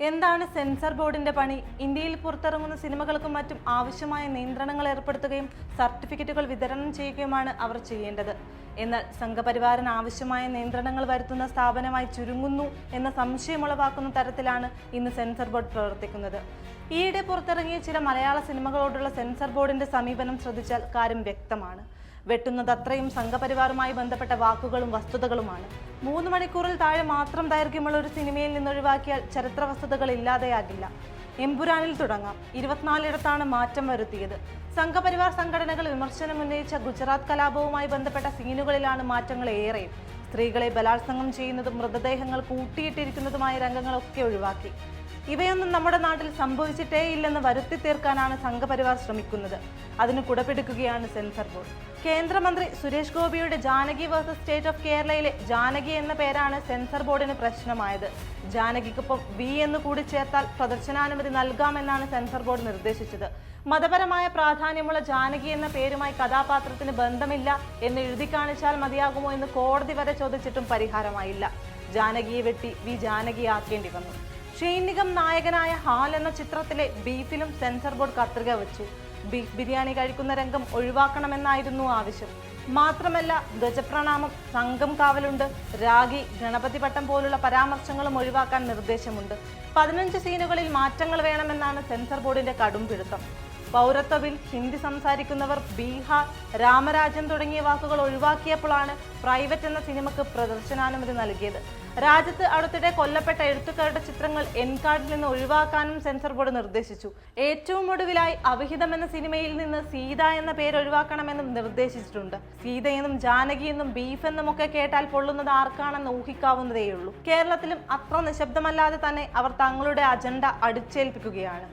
എന്താണ് സെൻസർ ബോർഡിന്റെ പണി? ഇന്ത്യയിൽ പുറത്തിറങ്ങുന്ന സിനിമകൾക്കും മറ്റും ആവശ്യമായ നിയന്ത്രണങ്ങൾ ഏർപ്പെടുത്തുകയും സർട്ടിഫിക്കറ്റുകൾ വിതരണം ചെയ്യുകയുമാണ് അവർ ചെയ്യേണ്ടത്. എന്നാൽ സംഘപരിവാറിന് ആവശ്യമായ നിയന്ത്രണങ്ങൾ വരുത്തുന്ന സ്ഥാപനമായി ചുരുങ്ങുന്നു എന്ന സംശയമുളവാക്കുന്ന തരത്തിലാണ് ഇന്ന് സെൻസർ ബോർഡ് പ്രവർത്തിക്കുന്നത്. ഈയിടെ പുറത്തിറങ്ങിയ ചില മലയാള സിനിമകളോടുള്ള സെൻസർ ബോർഡിന്റെ സമീപനം ശ്രദ്ധിച്ചാൽ കാര്യം വ്യക്തമാണ്. വെട്ടുന്നത് അത്രയും സംഘപരിവാറുമായി ബന്ധപ്പെട്ട വാക്കുകളും വസ്തുതകളുമാണ്. മൂന്ന് മണിക്കൂറിൽ താഴെ മാത്രം ദൈർഘ്യമുള്ള ഒരു സിനിമയിൽ നിന്ന് ഒഴിവാക്കിയാൽ ചരിത്ര വസ്തുതകൾ ഇല്ലാതെയാകില്ല എംപുരാനിൽ തുടങ്ങാം. ഇരുപത്തിനാലിടത്താണ് മാറ്റം വരുത്തിയത്. സംഘപരിവാർ സംഘടനകൾ വിമർശനം ഉന്നയിച്ച ഗുജറാത്ത് കലാപവുമായി ബന്ധപ്പെട്ട സീനുകളിലാണ് മാറ്റങ്ങൾ ഏറെ സ്ത്രീകളെ ബലാത്സംഗം ചെയ്യുന്നതും മൃതദേഹങ്ങൾ കൂട്ടിയിട്ടിരിക്കുന്നതുമായ രംഗങ്ങളൊക്കെ ഒഴിവാക്കി. ഇവയൊന്നും നമ്മുടെ നാട്ടിൽ സംഭവിച്ചിട്ടേ ഇല്ലെന്ന് വരുത്തി തീർക്കാനാണ് സംഘപരിവാർ ശ്രമിക്കുന്നത്. അതിന് കുടപിടിക്കുകയാണ് സെൻസർ ബോർഡ്. കേന്ദ്രമന്ത്രി സുരേഷ് ഗോപിയുടെ ജാനകി വേഴ്സസ് സ്റ്റേറ്റ് ഓഫ് കേരളയിലെ ജാനകി എന്ന പേരാണ് സെൻസർ ബോർഡിന് പ്രശ്നമായത്. ജാനകിക്കൊപ്പം വി എന്ന് കൂടി ചേർത്താൽ പ്രദർശനാനുമതി നൽകാമെന്നാണ് സെൻസർ ബോർഡ് നിർദ്ദേശിച്ചത്. മതപരമായ പ്രാധാന്യമുള്ള ജാനകി എന്ന പേരുമായി കഥാപാത്രത്തിന് ബന്ധമില്ല എന്ന് എഴുതി കാണിച്ചാൽ മതിയാകുമോ എന്ന് കോടതി വരെ ചോദിച്ചിട്ടും പരിഹാരമായില്ല. ജാനകിയെ വെട്ടി വി ജാനകിയാക്കേണ്ടി വന്നു. ഷെയ്ൻ നായകനായ ഹാൽ എന്ന ചിത്രത്തിലെ ബീഫിലും സെൻസർ ബോർഡ് കത്രിക വെച്ചു. ബീഫ് ബിരിയാണി കഴിക്കുന്ന രംഗം ഒഴിവാക്കണമെന്നായിരുന്നു ആവശ്യം. മാത്രമല്ല ധ്വജപ്രണാമം സംഘം കാവലുണ്ട് രാഗി ഗണപതി പട്ടം പോലുള്ള പരാമർശങ്ങളും ഒഴിവാക്കാൻ നിർദ്ദേശമുണ്ട്. പതിനഞ്ച് സീനുകളിൽ മാറ്റങ്ങൾ വേണമെന്നാണ് സെൻസർ ബോർഡിന്റെ കടും പിടുത്തം പൗരത്വ ബിൽ ഹിന്ദി സംസാരിക്കുന്നവർ ബീഹാർ രാമരാജൻ തുടങ്ങിയ വാക്കുകൾ ഒഴിവാക്കിയപ്പോഴാണ് പ്രൈവറ്റ് എന്ന സിനിമയ്ക്ക് പ്രദർശനാനുമതി നൽകിയത്. രാജ്യത്ത് അടുത്തിടെ കൊല്ലപ്പെട്ട എഴുത്തുകാരുടെ ചിത്രങ്ങൾ എൻകാർഡിൽ നിന്ന് ഒഴിവാക്കാനും സെൻസർ ബോർഡ് നിർദ്ദേശിച്ചു. ഏറ്റവും ഒടുവിലായി അവിഹിതം എന്ന സിനിമയിൽ നിന്ന് സീത എന്ന പേര് ഒഴിവാക്കണമെന്നും നിർദ്ദേശിച്ചിട്ടുണ്ട്. സീതയെന്നും ജാനകിയെന്നും ബീഫ് എന്നും ഒക്കെ കേട്ടാൽ പൊള്ളുന്നത് ആർക്കാണെന്ന് ഊഹിക്കാവുന്നതേയുള്ളൂ. കേരളത്തിലും അത്ര നിശബ്ദമല്ലാതെ തന്നെ അവർ തങ്ങളുടെ അജണ്ട അടിച്ചേൽപ്പിക്കുകയാണ്.